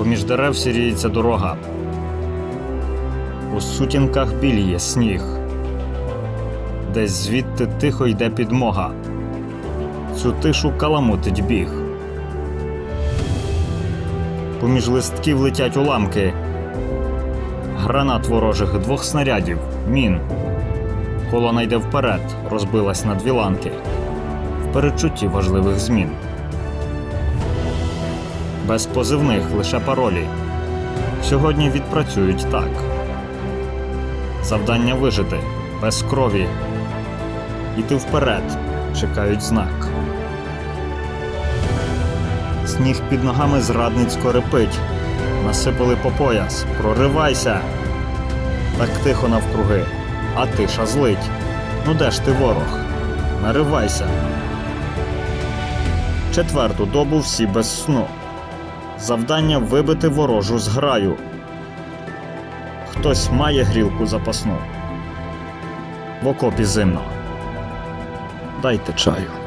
Поміж дерев сіріється дорога. У сутінках біліє сніг. Десь звідти тихо йде підмога. Цю тишу каламутить біг. Поміж листків летять уламки. Гранат ворожих двох снарядів, мін. Колона йде вперед, розбилась на дві ланки. В передчутті важливих змін. Без позивних лише паролі. Сьогодні відпрацюють так. Завдання вижити без крові. Іти вперед, чекають знак. Сніг під ногами зрадницько репить. Насипали по пояс. Проривайся. Так тихо навкруги, а тиша злить. Ну де ж ти ворог? Наривайся. Четверту добу всі без сну. Завдання вибити ворожу зграю. Хтось має грілку запасну. В окопі зимно. Дайте чаю.